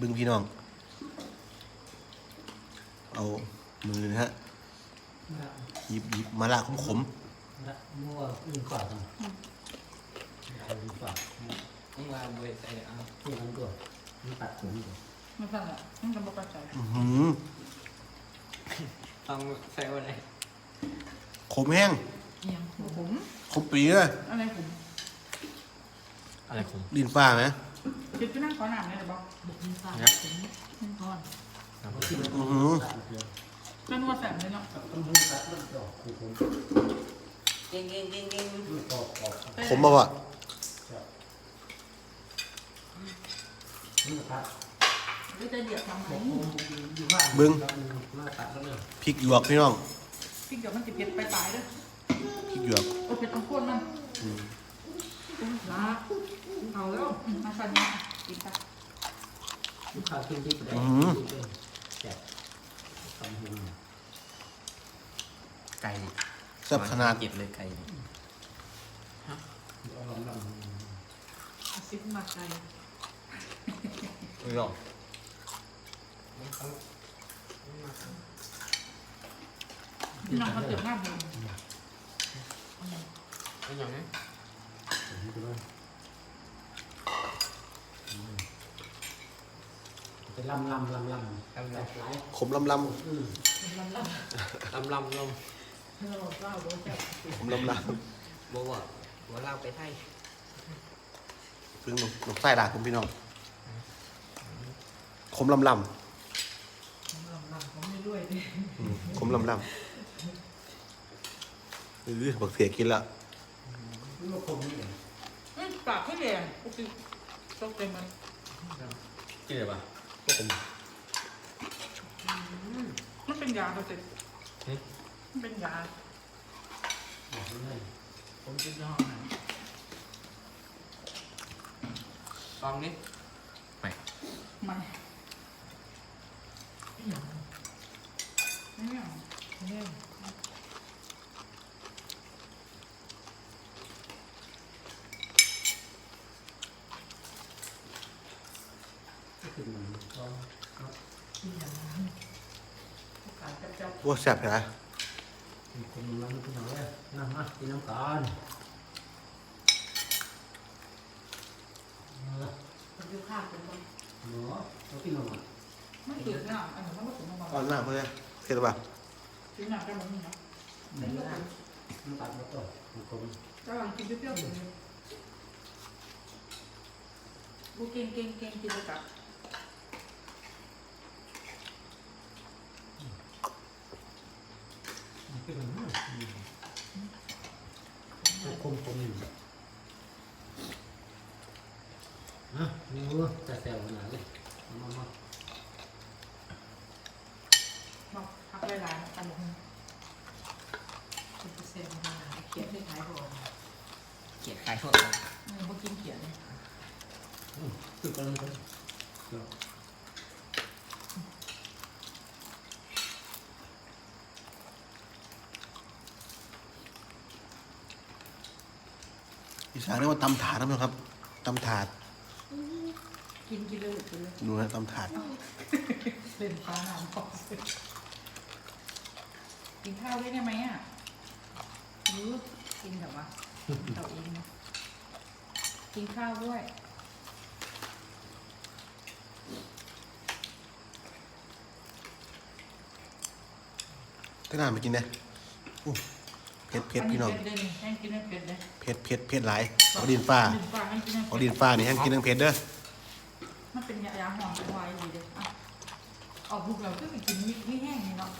บึงพี่น้อง เอามือนะฮะหยิบหยิบมาละขมขมมั่วอื่นก่อนเอาดีกว่าต้องวางเวทใส่เอาที่มันก่อนมันตัดผมก่อนไม่ใช่อะมันจะบอกกระจายๆอื้อหือต้องใส่อะไรขมแห้งเอียงผมขมปีเลยอะไรผมอะไรผมดินฟ้าไหม คิดไปนั่งขอหนามเนี่ยหรือเปล่าบุกมีฟ้าถึงขึ้นก้อนที่มันอื้อหือตัดเดียวก็นวดแสบเลยเนาะต้องดูตัดมันออกคือผมเก่งเก่งเก่งเก่งมันออกออกขมป่าวะนี่ตัดก็จะเดือดทำไมผมอยู่บ้านมาตัดแล้วเนี่ยพริกหยวกพี่น้องพี่เดี๋ยวมันจะเผ็ดไปตายเด้อพริกหยวกโอ้เผ็ดต้องโคตรมันละ เอาแล้วอืมมาสั่นเนี่ยกินไปลูกค้ากินที่ได้แจกทำหุ่นไก่แซ่บขนาด เก็บเลยไก่เอาลำลำซิปมาไกลไม่หรอกพี่น้องเขาเติมหน้าผมไม่หรอกน เป็นลำลำลำลำลำลแบบไหลขมลำลอืมลำลำลำลำลมเราเล่าโดนจับำขมลำลบัวบัวเล่าไปไทยำพึ่งหนกหนกไส้ด่าผมพี่น้องขมลำลลำลำผมไม่ด้วยดิำอืมขมลำลำเออบักเสียกินละลูกคมนี่เองอืมปากให้แดงโอเคตกเต็มมันกินอะไรปะพวก ผมมันเป็นยาเขาเสร็จมันเป็นยาบอกเลยผมกินย่อไหนลองนี่ไม่ไม่ไม่เอา เนี่ย ก็คือมันก็ ที่อย่างนั้นการจับจับ ว่าแซ่บหรอมีคนมันกินเอยน้ำมากินน้ำกันเอาลมันอยู่ข้างเป็นคนหนูเรากินเอาหมดไม่เกิดหน้าอันนี้มันก็ถึงมาอ่อนหน้าเพื่อนเสียหรือเปล่าถึงหน้ากันนี้นะหนก็ได้น้ำตัดมาต่อมีคนก็ลองกินเปรี้ยวๆอยู่นี่กูเก่งเก่งเก่งกินเลยกับ กินมันตัวคมคมอยู่นะนี่วัวจะแซวขนาดเลยมามามาพักหลายๆกันหมดเป็นเปอร์เซ็นต์มาเขียนให้ขายก่อนเกลียดไก่พวกเรามันบ่กินเขียนเลยคือกำลังจะอีสานเรียกว่าตำถาดนะครับตำถาด กินกินเลยกินเลยดูนะตำถาดเป็นปลาหนามพอกินข้าวด้วยได้ไหมอะรู้กินแบบว่าเราเองนะกินข้าวด้วย ก็น่าไปกินนะอู้ เผ็ดเผ็ดพี่น้องเผ็ดเลยนี่แห้งกินให้เผ็ดเลยเผ็ดเผ็ดเผ็ดหลายเอาดินฟ้าดินฟ้าแห้งกินให้เอาเผ็ดิดนฟ้านี่ให้กินทั้งเผ็ดเด้อมันเป็นยายาหอมไวดีเลยอะออกลูกเราก็ไปกินนี่นี่แห้งนี่เนาะ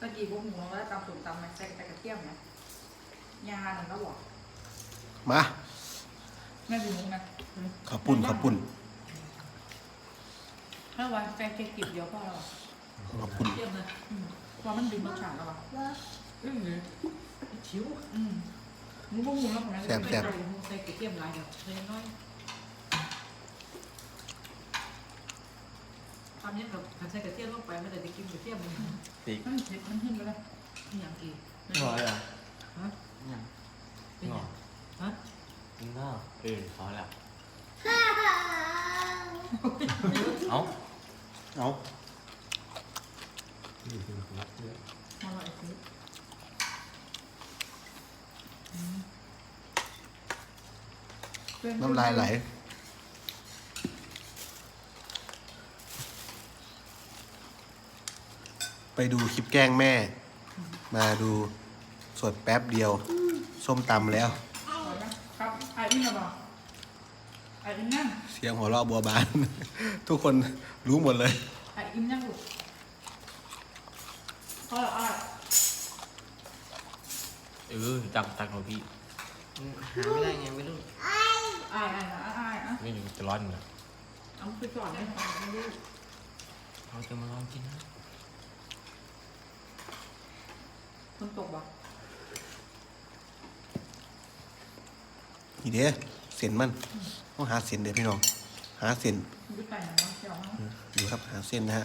ตะ กี้พวกหมูเราได้ตำสูตรตำมันใส่แต่กระเทียมนะยาหนึ่งก็บอกมาแม่ดูมุกนะข้าวปุ้นข้าวปุ้นถ้าวันใส่แค่กลิบเดียวก็เราข้าวปุ้นเทียมเลยว่ามันดึงรสชาติแล้วอะอืมชิวอืมหมูบุ้งหมูแล้วผมนะแซ่บแซ่บใส่หมูใส่กระเทียมลายเดียวใส่น้อย ตอนนี้กับการใส่กระเทียมลงไปไม่ได้ได้กินกระเทียมมันติ๊กมันเผ็ดมันหิ้นไปเลยนี่อย่างอีกไม่พอเลยเหรอฮะยังเป็นอย่างฮะกินข้าวเออพอแล้วเอาเอานี่คือรักเยอะอร่อยสิอืมน้ำลายไหล ไปดูคลิปแกล้งแม่ มาดูสดแป๊บเดียว ส้มตำแล้วอร่อยไหมครับไอ้นี่เหรอไอ้อิมนั่งเสียงหัวเราะบัวบาน ทุกคนรู้หมดเลย ไอ้อิมนั่งลูกอร่อยอร่อยเออจำตักเราพี่หาไม่ได้ไงไม่รู้ไอ้ไอ้ไอ้ไอ้อะไม่รู้จะร้อนเหรอเอาไปก่อนเลยไม่รู้เราจะมาลองกินนะ คนตกบ่นี่เด้เส้นมันต้องหาเส้นเด้อพี่น้อง หาเส้นดูไปนะเจ้าเนาะดูครับหาเส้นนะฮะ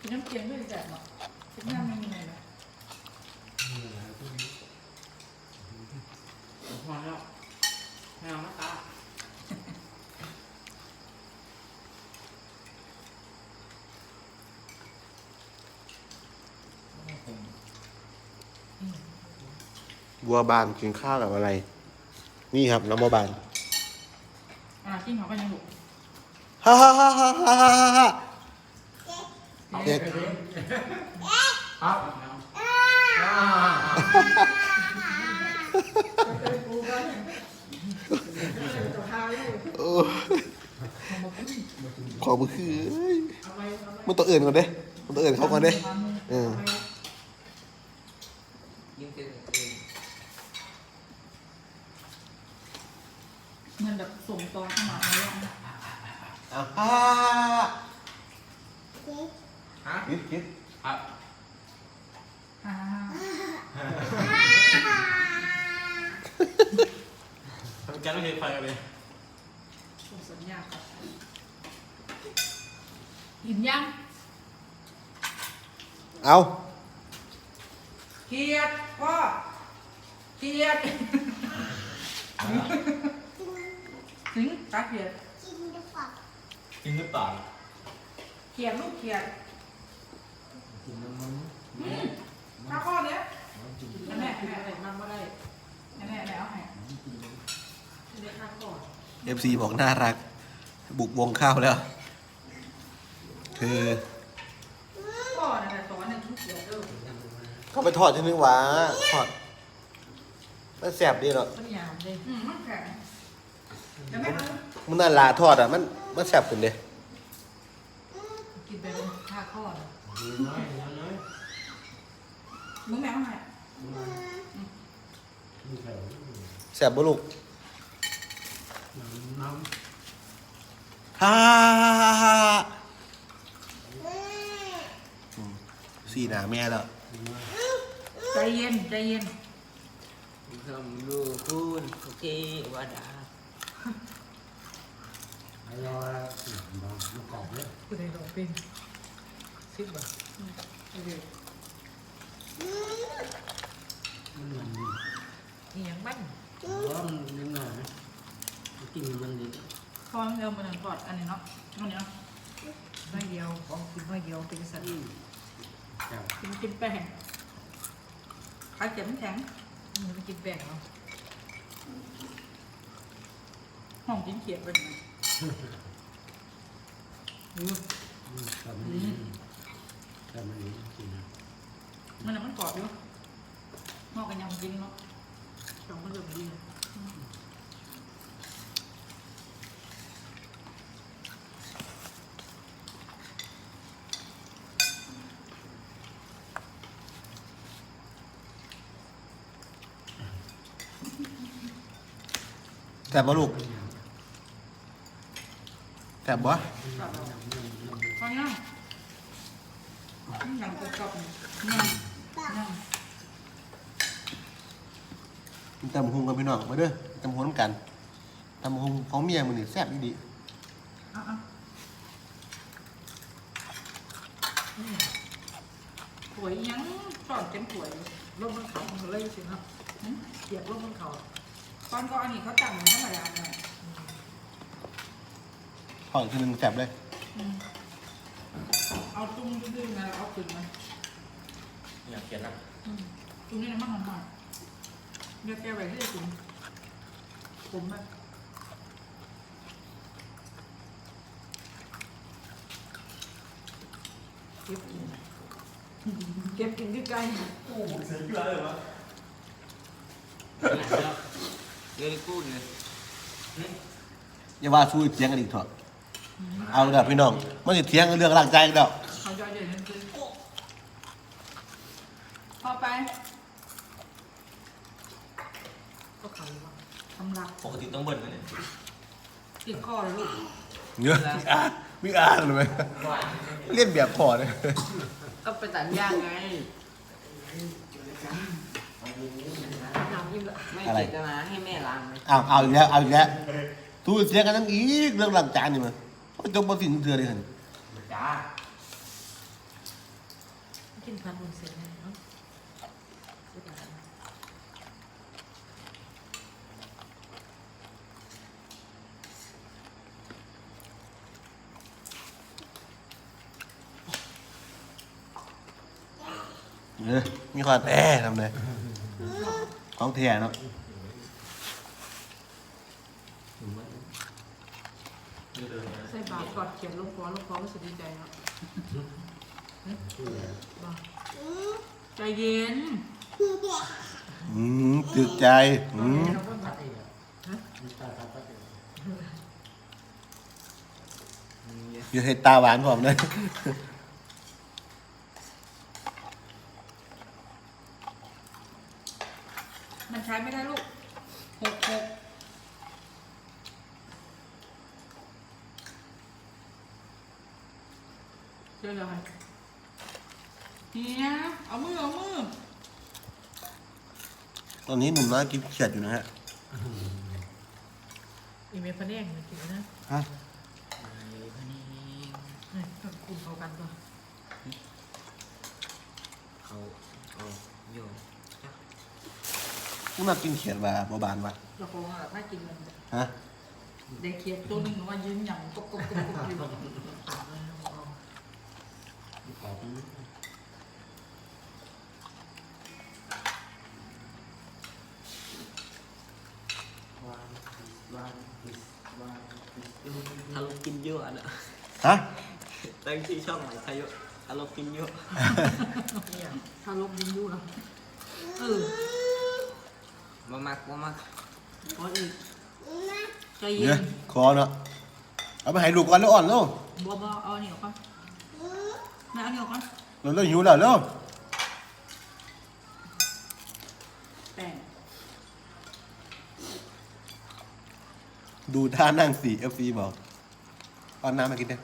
กินน้ำเค็มด้วยแซ่บเนาะกินน้ำไม่มีอะไรนะ พอแล้วไม่เอามาตา บัวบานกินข้าวกับอะไร นี่ครับน้ำบัวบานอ่าจิ้มเขาก็ยังลูกฮ่าฮ่าฮ่าฮ่าฮ่าฮ่าฮ่าเด็กครับอ่าโอ้ขอมือคือเอ้ยมันตัวอื่นก่อนเด้มันตัวอื่นเขาก่อนเด้ เออ ยิ่งเต้นเอง เหมือนแบบส่งตอนข้ามาเลยอะอ่าฮ่าฮะคิดคิดครับอ่าทำแก๊สไม่เคยไฟกันเลยส่งสัญญาณครับหินยังเอาเกียดพ่อเกียด ถึงตาเกียดกินหรือเปล่าเกียดลูกเกียดกินน้ำมันถ้าข้อเนี้ยแม่แม่แม่มันไม่ได้แม่แม่แม่เอาให้เด็กข้าข้อเอฟซีบอกน่ารัก บุกวงข้าวแล้ว คือข้อนั่นแหละสอนในทุกเกียดเด้อเขาไปทอดที่นึงหวะทอดมันแสบดีเนาะมันยาวเลยอืมมันแข็ง แต่แม่เอามันน่าลาทอดอะมันมันแสบขึ้นเด้กินไปเป็นห้าข้อนะดีน้อยน้อยมึงแม่เอาให้นี่แถวแสบบ่ลูกน้ฮ่าอืมสี่หนาแม่แล้วใจเย็นใจเย็น ทำลูกคุณโอเควาดาำ ไอ้ยอละบางมะกอกเนี่ยกูได้ดอกเป็นสิบบาทมันมันนี่ยังมันร้อนนิดหน่อยนะกินมันดีพอเร็วมาหนึ่งกอดอันนี้เนาะอันนี้เนาะน้อยเดียวของกินน้อยเดียวเป็นสัตว์จับกินกินแป้งขาเจ็บมันแข็งมันไม่กินแบ่งเนาะ ห้องกินเขียดไปไหนจับมันดีจับมันดีกินนะมันน่ะมันกรอบอยู่หม้อกันยังกินเนาะสองคนเดิมดีเลยแสบบ่ลูก แสบบ่พอยังยังกรอบๆนี่ยังยังกินตำบักหุงกันพี่น้องมาเด้อตำบักหุงน้ำกันตำบักหุงของเมียมันนี่แซ่บดีเอาเอาหวยยังตอนเต็มหวยลมมันเขามันเลยสิครับเหยียบลมมันเขาตอนก็อันนี้เขาจับเหมือนธรรมดาเลย ขออีกทีหนึงแซ่บเลยอืมเอาตุ้มดื้อๆมาแล้วเอาขึ้นมาอยากเขียนนะอืมตุ้มนี่นะมันหอมๆเดี๋ยวแกไว้ให้ตุ้มผมแบบเก็บกินเก็บกินใกล้ๆเดี๋ยวกูเนี่ยอย่าว่าสู้เถียงกันอีกเถอะ เอาเด้อพี่น้องมันจะเถียงกันเรื่องร่างกายกันแล้วเขาจะเย็นนั่นคือพอไปก็เขาอยู่ว่าทำรักปกติต้องเบิ้ลไหมเนี่ยติดคอเลยลูกเยอะอะมีอ่านเลยไหมเล่นแบบพอเลยต้องไปตัดหญ้าไงน้ำยิ่งละไม่เจตนาให้แม่ล้างเลยเอาเอาอีกแล้วเอาอีกแล้วสู้เสียงกันทั้งอีกเรื่องร่างกายนี่มัน มันจบมาสิ่งเถื่อเลยเหรอจ้ากินพันบุญเสร็จแล้วเนาะเออมีความแอบทำเลยของแท้เนาะ ใส่บาตร กอดเขียนลูกคอลูกคอก็สุดดีใจเนาะใจเย็นอืมตึกใจอืมเราก็ตัดเองอะอย่าให้ตาหวานผมเลย มันใช้ไม่ได้ลูกหกหกเจอเลยเฮียเอามือเอามือ ต อนนี้หนุ่มน้อยกินเขียดอยู่นะฮะอีเมลพะแนงมันกินนะฮะเนี่ยต้องคุมเขากันก่อนเขาเอาโยนมึงมากินเขียดว่าบ่บานวะเราคงแบบถ้ากินมันฮะเด็กเขียดตัวหนึ่งว่ายืนหยั่งกบกบกบกบอยู่ปากเลยเอา ถ้าเรากินเยอะอะนะ ฮะ ตั้ง ชื่อช่องใหม่ถ้าเยอะถ้าเรากินเยอะเนี่ยถ้าลบยิงดูนะเออมามักมามักขออีกใจเย็เนี่ยนคอเนาะเอาไปให้ลูกก่อนแล้วอ่อนแล้วบัวบัวเอาอันนี้ออกก่อนแม่เอาอันนี้ออกก่อนเราเริ่มหิวแล้วเริ่มแป้งดูท่านั่งสี่เอฟซีบอกเอาน้ำมากินเนี่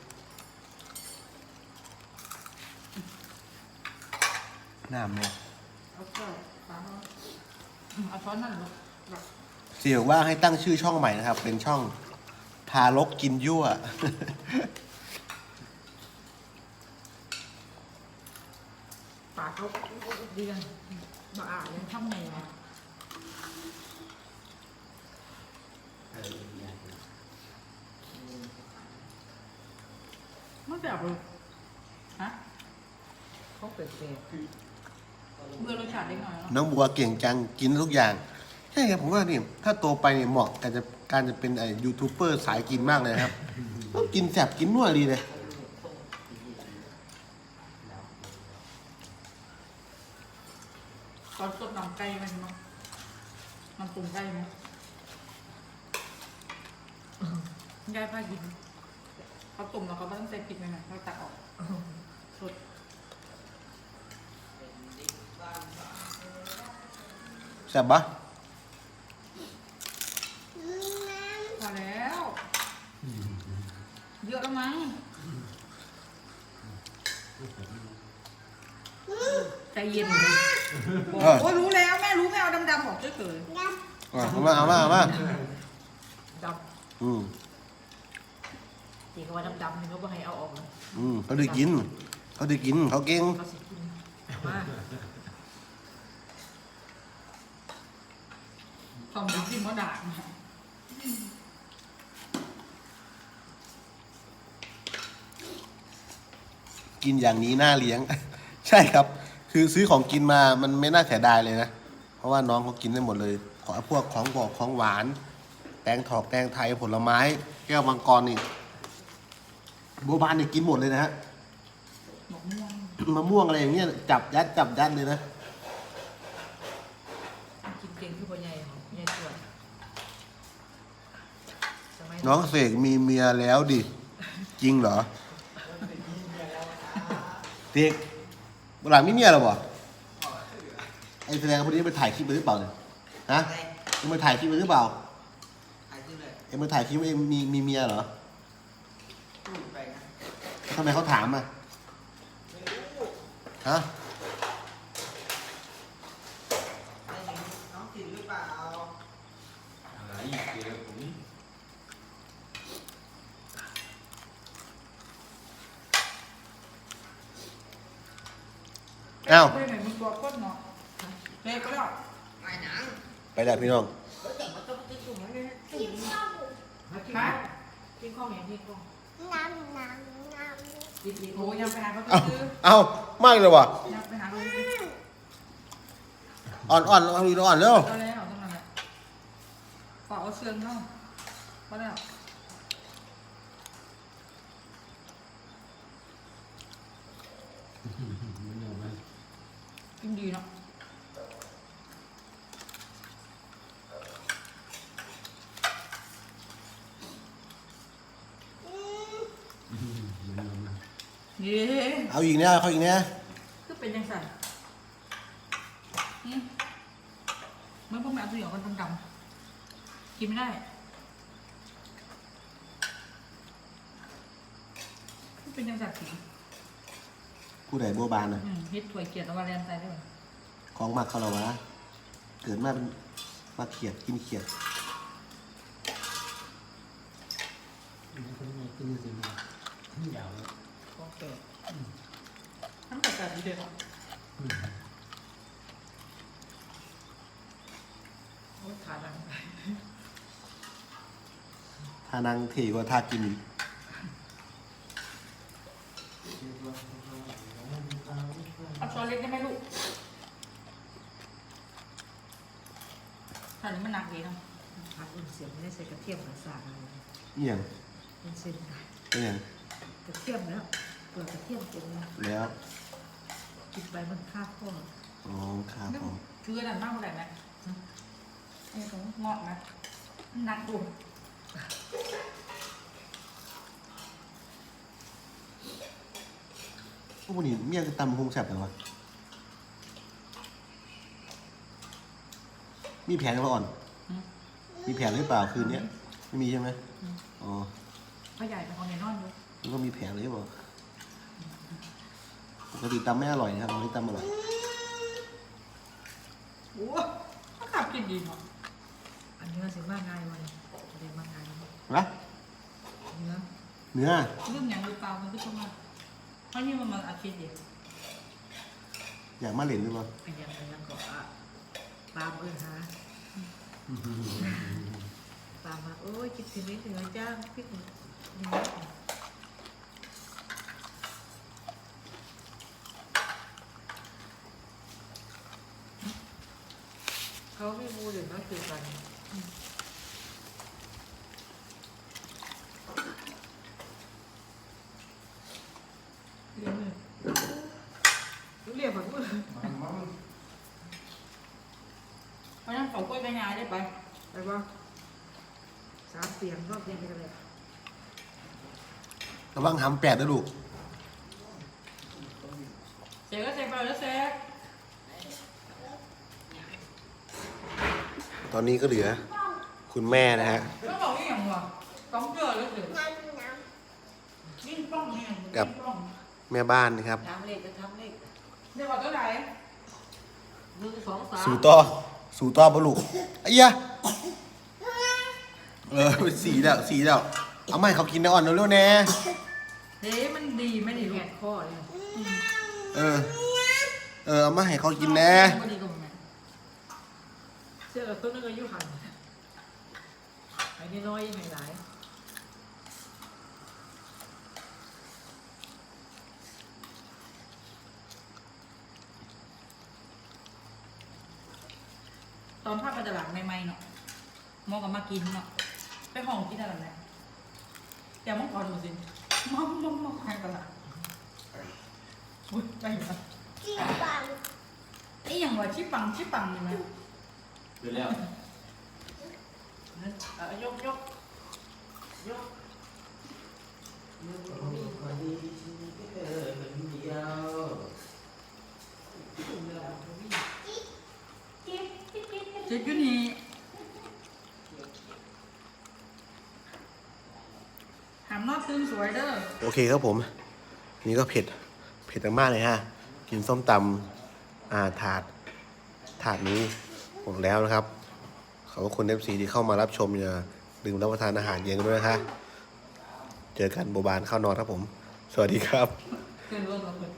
น้ำเนี่ยเอาก็ฟ้าเอาช้อนนั่นลูกเสี่ยวว่าให้ตั้งชื่อช่องใหม่นะครับ เป็นช่องทารกกินยั่วปากเขาดีกันบ้าอะยังทำไงวะไม่แบบเลยฮะเขาเปิดเปรย์ เบื่อรสชาติเล็กน้อยเนาะน้องบัวเก่งจังกินทุกอย่างใช่ครับผมว่านี่ถ้าโตไปเนี่ยเหมาะการจะการจะเป็นไอ้ยูทูบเบอร์สายกินมากเลยนะครับ กินแสบกินนัวดีเลย ตอนสดน้ำไก่มันมั้งน้ำปรุงไก่ไหมยายพากินเขาต้มแล้วเขาไม่ต้องใส่พริกเลยนะเขาตักออกสด แสบปะพอแล้ว เยอะแล้วมั้งใจเย็นบอกเออโอ้ยรู้แล้วแม่รู้แม่เอาดำๆบอกเฉยอะเอามาเอามาเอามาดอืมำตีเขาว่าดำๆนี่เขาบอกให้เอาออกนะอืมเขาได้กิน เขาได้กินเขาเก่งเขาสิกินมา ๆ ต้องดูกินมากินอย่างนี้น่าเลี้ยง ใช่ครับ คือซื้อของกินมามันไม่น่าเสียดายเลยนะ เพราะว่าน้องเขากินได้หมดเลย ขอพวกของบอกของหวาน แตงถอกแตงไทยผลไม้ แก้วมังกรนี่บัวบานนี่กินหมดเลยนะฮะ หมกม่วง มะม่วงอะไรอย่างเงี้ยจับยัดจับยัดเลยนะ กินเก่งคือพ่อใหญ่ของใหญ่ตรวจสมัย น้องเสกมีเมียแล้วดิ จริงเหรอเด็กเวลามีเมียแล้วบ่ไอ้แสดงคนนี้ไปถ่ายคลิปไปหรือเปล่าเนี่ยฮะเอ็งไปถ่ายคลิปไปหรือเปล่าหายที่เลยเอ็งไปถ่ายคลิปว่าเอ็งมีมีเมียเหรอพูดไปนะทำไมเขาถามอะฮะ ไม่เห็นน้องกินหรือเปล่า อะไรเดี๋ยวผม อ้าวไปไหนมึงตัวก้นเนาะเล็กก็แล้วไม่หนังไปแล้วพี่น้องแต่มันต้องกินถุงนั้นเลยนะกินข้าวกินฮะข้าวกินข้าวอย่างกินข้าวกินกินโอ้ยยังไปหาเขาเอาซื้อเอามากเลยว่ะยังไปหาเขาซื้ออ่อนอ่อนเอาอีกอ่อนเร็วเอาแล้วต้องนั่นแหละฝากเอาเสื้อเข้าก็แล้วมันเอาไปกิน ดีเนาะมันเอาไปเย้เอาอีกเนี่ยเขาอีกเนี่ยคือเป็นยังไงนี่เมื่อพวกแม่ตัวเหนียวกันดำๆกินไม่ได้คือเป็นยังไงสิ ผู้ใดบัวบานอะอืมเฮ็ดถ้วยเกียรติเอามาแลนใส่ด้วยของมักเขาเหรอวะเกิดมาเป็นมาเขียดกินเขียดมันก็ไม่กินสิมันยาวแล้วของแปลกทั้งแต่แต่ดีเด็ดอะอืมโอ้ขาดังทานังเทกว่าทากินอีก เอาช้อนเล็กได้ไหมลูกอันนี้มันหนักดีเนาะ ผัดอุ่นเสียงไม่ได้ใส่กระ เทียมกับสาอะไรเอี่ยงเป็นเส้นค่ะเป็นอย่างกระเทียมแล้วเปลือกกระเทียมเต็มเลยแล้วกินไปมันฆ่าข้ออ๋อครับผมคืออันนั้นมากเท่าไหร่ไหมไอ้ตรงงอกนะหนักดูพวกนี้เมี่ยงตำคงแซ่บแต่วะมีแผนหรือเปล่าอ่อน มีแผนหรือเปล่าคืนเนี้ยไม่มีใช่ไหมอ๋อพ่อใหญ่เป็นคนในนอนด้วยมันก็มีแผนเลยหรือเปล่าปกติตำไม่อร่อยนะครับวันนี้ตำอร่อยโอ้ก็ขับกินดีเนาะอันนี้มันสิมากง่ายวันเรียนมากง่ายนะเนื้อเนื้อเรื่องอย่างหรือเปล่ามันก็ต้องมาเพราะนี่มันมาอาทิตย์เดียวอยากมาเล่นหรือเปล่าอันยังอันยังก็อะตามเอิญหาตามมาโอ้ยคิดถึงนิดถึงจ้างพี่ถึงนี่เขาไม่มูหรือไม่คือกันเรียนเลยเรียกแบบว่า เพราะฉะนั้นเขากล้วยไปงานได้ไปไปว่าสามเสียงรอบเดียวกันเลยระวังหำแปดนะลูกเสกก็เสกไปแล้วเสกตอนนี้ก็เหลือ คุณแม่นะฮะต้องบอกนี่อย่างวะต้องเจอแล้วเดี๋ยวยิ่งป้องเนี่ยกับยิ่งป้องแม่บ้านนะครับ ทำเลขจะทำเลขเดี๋ยวก่อนเท่าไหร่ทหนึ่งสองสาม สู่ต่อ สู่ต่อบลูกไอ้ยะเออสีแล้วสีแล้วเอาไม่เขากินนะอ่อนเร็วๆแน่เฮ้มันดีไหม่ดีลูแหกกข้อเลยเออ เออเอามาให้เขากินแน่ก็ดีกว่าแม่เสื้อตัวนึงอายุหันไอ้นี่น้อยไอ้หลาย ตอนภาพไปตลาดใหม่ๆเนาะมองกับมากินเนาะไปห้องกินอะไรนะเดี๋ยวมองก่อนดูสิมองมองมองใครตลาดอุ้ยไปเหรอไอ้อย่างว่าชิปังชิปังนี่ไหมดูแล้วอะยกยกยก คนดีที่เออคนเดียว เจ็ดยูนี่หามนอกตื่นสวยเด้อโอเคครับผม นี่ก็เผ็ด เผ็ดมากๆเลยฮะ กินส้มตำอ่าถาด ถาดนี้หมดแล้วนะครับ ขอบคุณเอฟซีที่เข้ามารับชมอย่าลืมรับประทานอาหารเย็นกันด้วยนะคะ เจอกันโบบานข้าวนอนครับผม สวัสดีครับเกินรถเราเปิด